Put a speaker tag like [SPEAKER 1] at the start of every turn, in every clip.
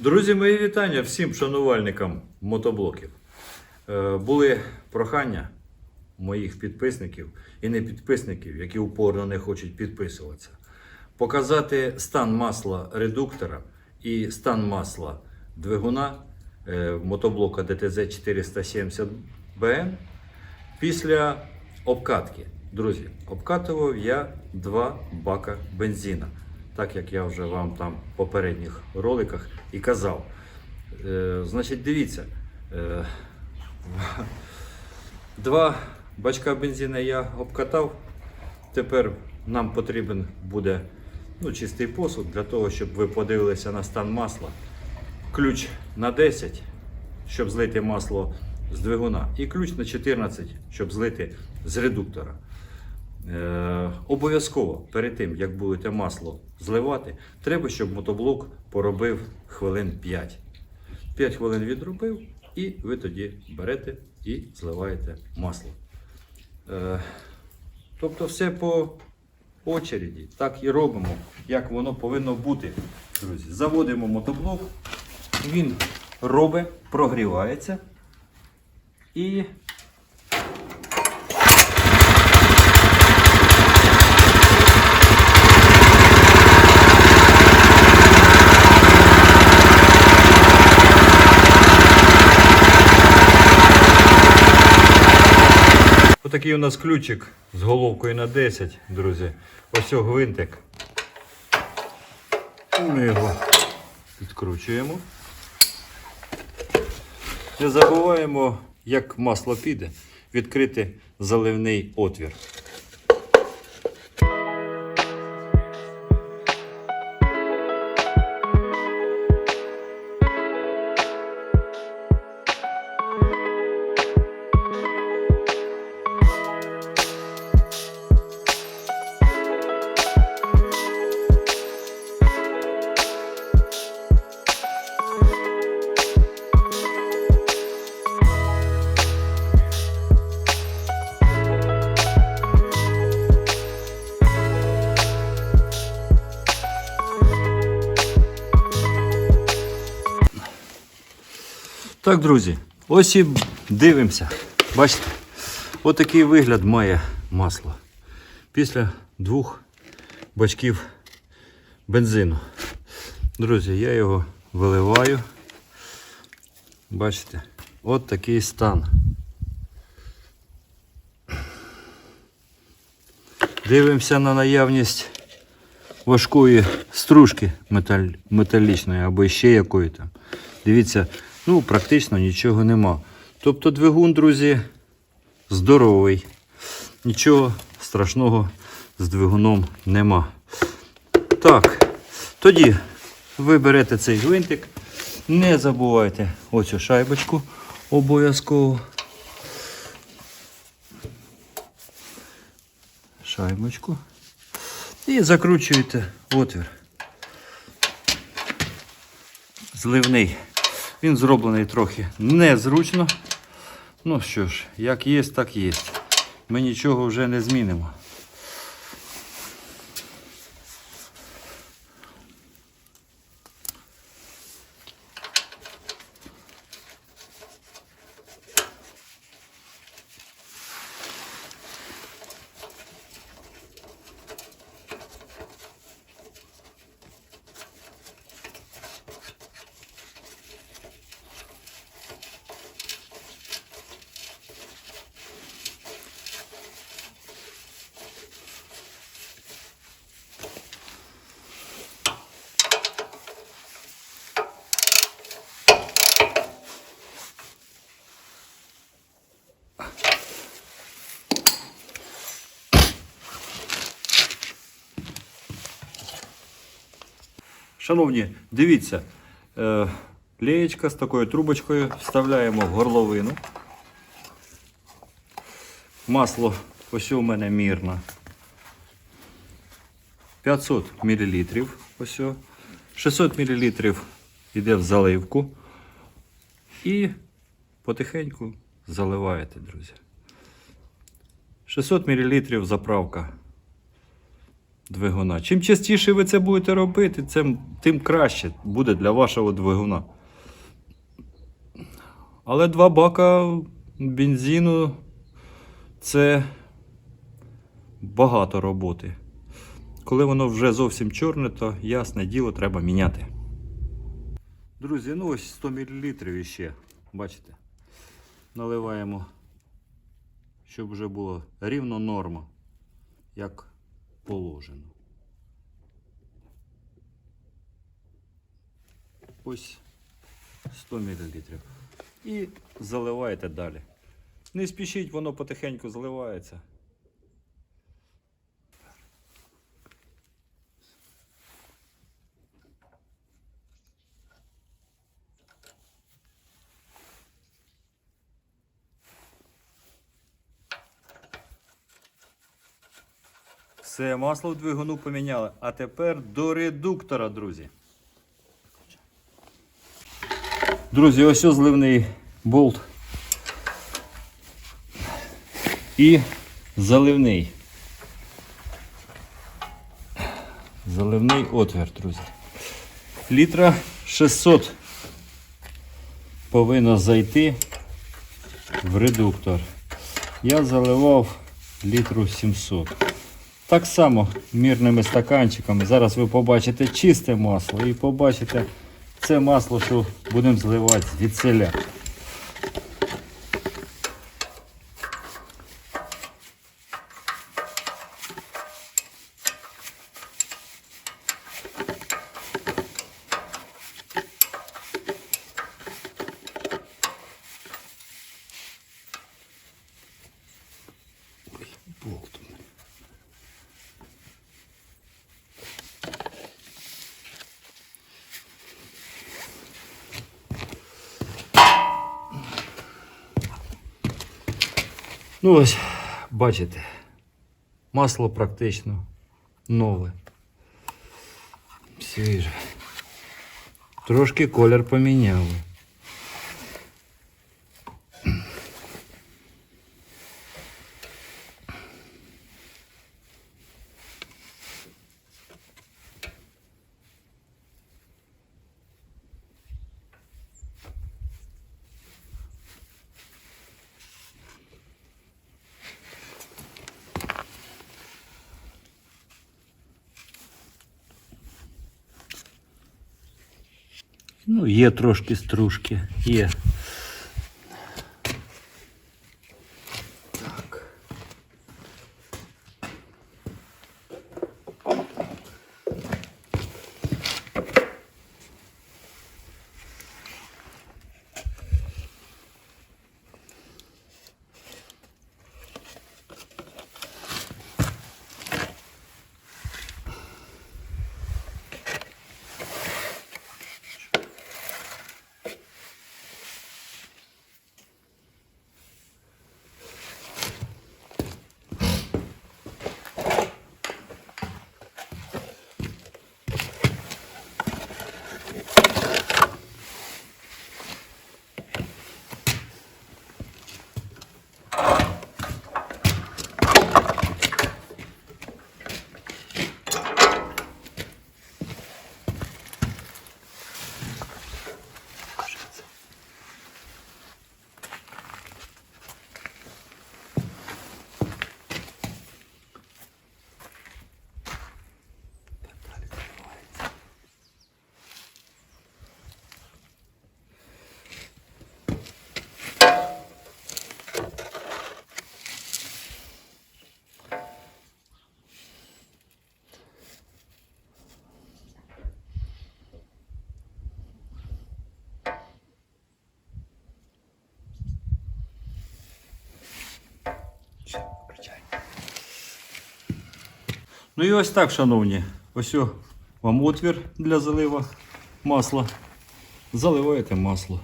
[SPEAKER 1] Друзі, мої вітання всім шанувальникам мотоблоків. Е, Були прохання моїх підписників і не підписників, які упорно не хочуть підписуватися, показати стан масла редуктора і стан масла двигуна е, мотоблока DTZ 470 BM після обкатки. Друзі, обкатував я два бака бензина, так як я вже вам там в попередніх роликах і казав. Е, значить, дивіться, е, два бачка бензина я обкатав. Тепер нам потрібен буде ну, чистий посуд для того, щоб ви подивилися на стан масла. Ключ на 10, щоб злити масло з двигуна, і ключ на 14, щоб злити з редуктора. Е, обов'язково перед тим, як будете масло зливати, треба, щоб мотоблок поробив хвилин 5. 5 хвилин відробив, і ви тоді берете і зливаєте масло. Е, тобто все по очереді, так і робимо, як воно повинно бути. Друзі, заводимо мотоблок, він робить, прогрівається і Отакий у нас ключик з головкою на 10, друзі. Ось о гвинтик. Ми його відкручуємо. Не забуваємо, як масло піде, відкрити заливний отвір. Так, друзі, ось і дивимося. Бачите, отакий вигляд має масло. Після двох бачків бензину. Друзі, я його виливаю. Бачите, от такий стан. Дивимося на наявність важкої стружки металь, металічної або ще якої там. Дивіться, ну практично нічого нема. Тобто двигун, друзі, здоровий. Нічого страшного з двигуном нема. Так, тоді ви берете цей гвинтик. Не забувайте оцю шайбочку обов'язково. Шайбочку. І закручуєте отвір. Зливний. Він зроблений трохи незручно. Ну що ж, як є, так є. Ми нічого вже не змінимо. Шановні, дивіться, е, леєчка з такою трубочкою вставляємо в горловину. Масло ось у мене мірно. 500 мл. Ось. 600 мл йде в заливку. І потихеньку заливаєте, друзі. 600 мл заправка двигуна. Чим частіше ви це будете робити, тим краще буде для вашого двигуна. Але два бака бензину це багато роботи. Коли воно вже зовсім чорне, то ясне діло треба міняти. Друзі, ну ось 100 мл іще. Бачите? Наливаємо, щоб вже було рівно норма, як положено. Ось 100 мл. І заливаєте далі. Не спішіть, воно потихеньку заливається. Все, масло в двигуну поміняли. А тепер до редуктора, друзі. Друзі, ось ось зливний болт. І заливний. Заливний отвір, друзі. Літра 600 повинно зайти в редуктор. Я заливав літру 700. Так само мірними стаканчиками. Зараз ви побачите чисте масло і побачите це масло, що будемо зливати від Ой, Ну ось, бачите, масло практично нове. Свіже. Трошки колір поміняли. Ну, є трошки стружки, є. Ну і ось так, шановні. Ось вам отвір для залива масла. Заливаєте масло.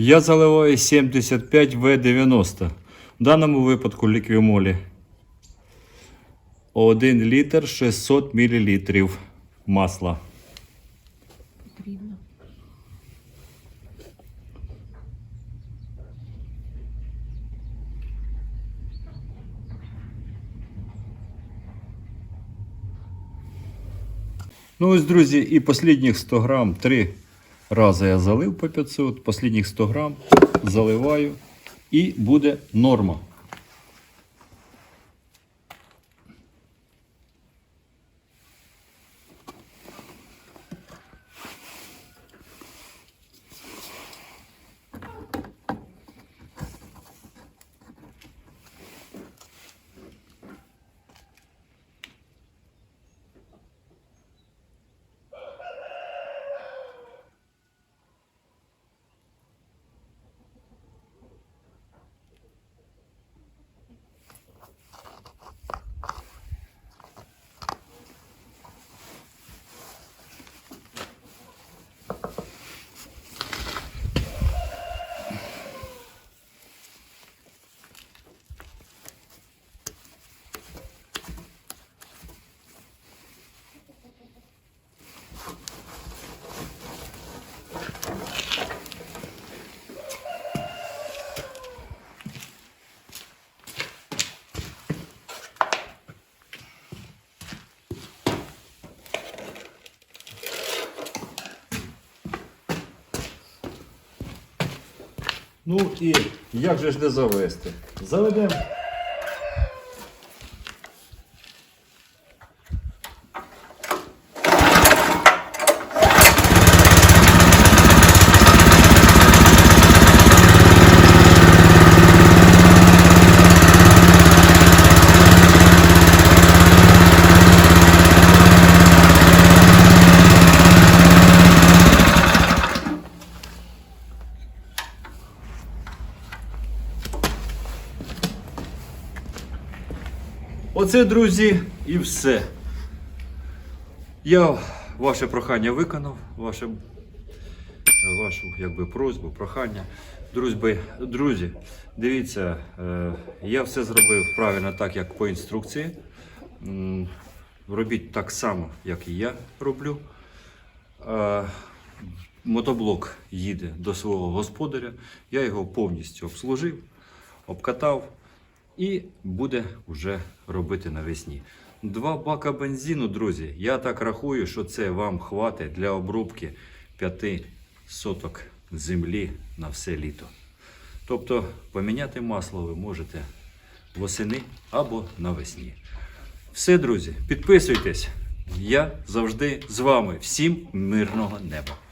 [SPEAKER 1] Я заливаю 75В90. В даному випадку ліквімолі. 1 літр 600 мл масла. Ну ось, друзі, і останніх 100 грам, три рази я залив по 500, останніх 100 грам заливаю і буде норма. Ну і як же ж не завести? Заведемо. Оце, друзі, і все. Я ваше прохання виконав, ваше, вашу якби, просьбу, прохання. Друзі, друзі, дивіться, е, я все зробив правильно так, як по інструкції. Робіть так само, як і я роблю. Е, Мотоблок їде до свого господаря. Я його повністю обслужив, обкатав і буде вже робити навесні. Два бака бензину, друзі. Я так рахую, що це вам хватить для обробки 5 соток землі на все літо. Тобто поміняти масло ви можете восени або навесні. Все, друзі, підписуйтесь. Я завжди з вами. Всім мирного неба.